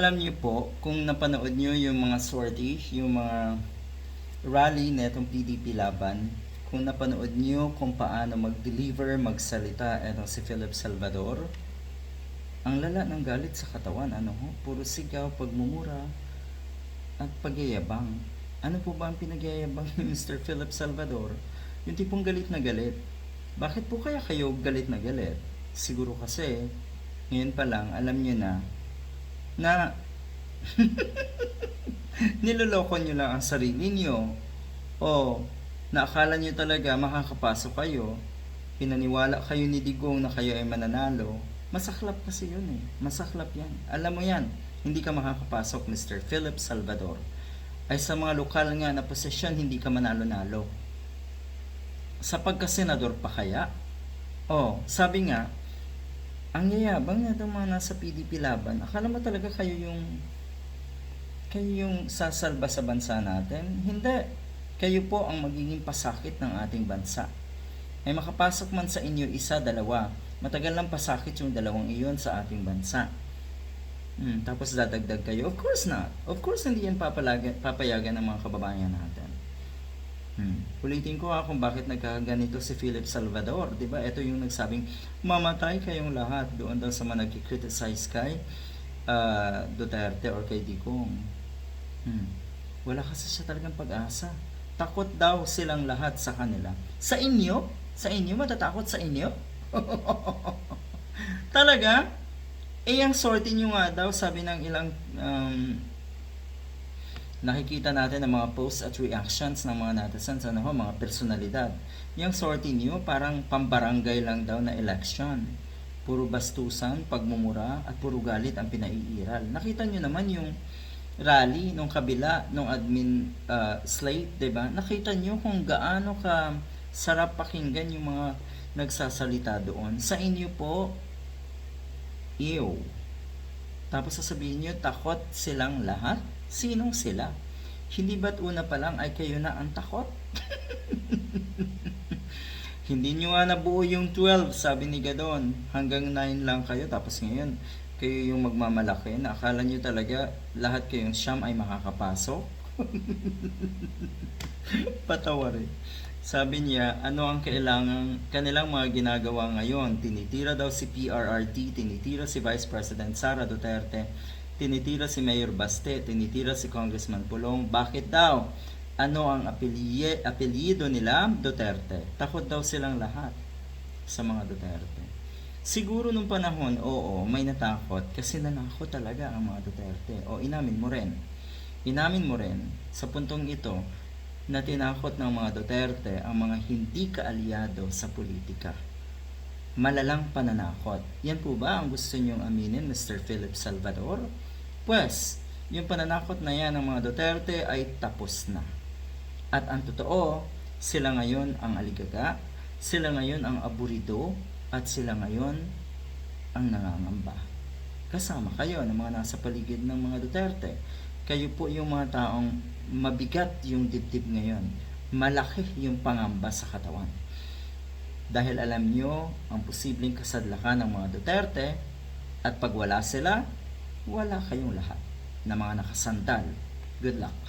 Alam niyo po, kung napanood niyo yung mga sortie, yung mga rally netong PDP laban, kung napanood niyo kung paano mag-deliver, magsalita etong si Philip Salvador, ang lala ng galit sa katawan, ano ho, puro sigaw, pagmumura, at pagyayabang. Ano po ba ang pinagyayabang ni Mr. Philip Salvador? Yung tipong galit na galit. Bakit po kaya kayo galit na galit? Siguro kasi, ngayon pa lang, alam niyo na, na niloloko nyo lang ang sarili nyo. O, naakala nyo talaga makakapasok kayo, pinaniwala kayo ni Digong na kayo ay mananalo, masaklap kasi yun eh. Masaklap yan. Alam mo yan, hindi ka makakapasok, Mr. Philip Salvador. Ay sa mga lokal nga na posisyon, hindi ka manalo-nalo. Sa pagkasenador pa kaya? Oh, sabi nga, ang yayabang na itong mga nasa PDP laban, akala mo talaga kayo yung kayo yung sasalba sa bansa natin? Hindi. Kayo po ang magiging pasakit ng ating bansa. Ay makapasok man sa inyo isa, dalawa. Matagal lang pasakit yung dalawang iyon sa ating bansa. Hmm, tapos dadagdag kayo? Of course not. Of course hindi yan papalaga, papayagan ng mga kababayan natin. Hmm. Ulitin ko ha kung bakit nagkaganito si Philip Salvador. 'di ba Ito yung nagsabing, mamatay kayong lahat doon daw sa mga nag-criticize kay ah, Duterte or kay Digong. Hmm. Wala kasi siya talagang pag-asa. Takot daw silang lahat sa kanila. Sa inyo? Sa inyo? Matatakot sa inyo? Talaga? Eh, ang sorting nyo nga daw, sabi ng ilang um, nakikita natin ng mga posts at reactions ng mga netizens, ano ho, mga personalidad. Yung sorting nyo, parang pambarangay lang daw na election. Puro bastusan, pagmumura, at puro galit ang pinaiiral. Nakita nyo naman yung rally nung kabila, nung admin uh, slate, ba? Nakita nyo kung gaano ka sarap pakinggan yung mga nagsasalita doon. Sa inyo po, ew. Tapos sasabihin nyo, takot silang lahat? Sinong sila? Hindi ba't una pa lang ay kayo na ang takot? Hindi nyo nga nabuo yung 12, sabi ni Gadon. Hanggang 9 lang kayo, tapos ngayon, kayo yung magmamalaki. Na akala nyo talaga, lahat kayong siyam ay makakapasok? Patawa rin. Sabi niya, ano ang kailangan kanilang mga ginagawa ngayon? Tinitira daw si PRRT, tinitira si Vice President Sara Duterte, tinitira si Mayor Baste, tinitira si Congressman Pulong. Bakit daw? Ano ang apelye, apelyido nila? Duterte. Takot daw silang lahat sa mga Duterte. Siguro nung panahon, oo, may natakot kasi nanakot talaga ang mga Duterte. O inamin mo rin. Inamin mo rin sa puntong ito na tinakot ng mga Duterte ang mga hindi kaalyado sa politika. Malalang pananakot. Yan po ba ang gusto niyong aminin, Mr. Philip Salvador? Pues, yung pananakot na yan ng mga Duterte ay tapos na. At ang totoo, sila ngayon ang aligaga, sila ngayon ang aburido, at sila ngayon ang nangangamba. Kasama kayo ng mga nasa paligid ng mga Duterte. Kayo po yung mga taong mabigat yung dibdib ngayon. Malaki yung pangamba sa katawan. Dahil alam nyo ang posibleng kasadlakan ng mga Duterte at pag wala sila, wala kayong lahat na mga nakasandal. Good luck.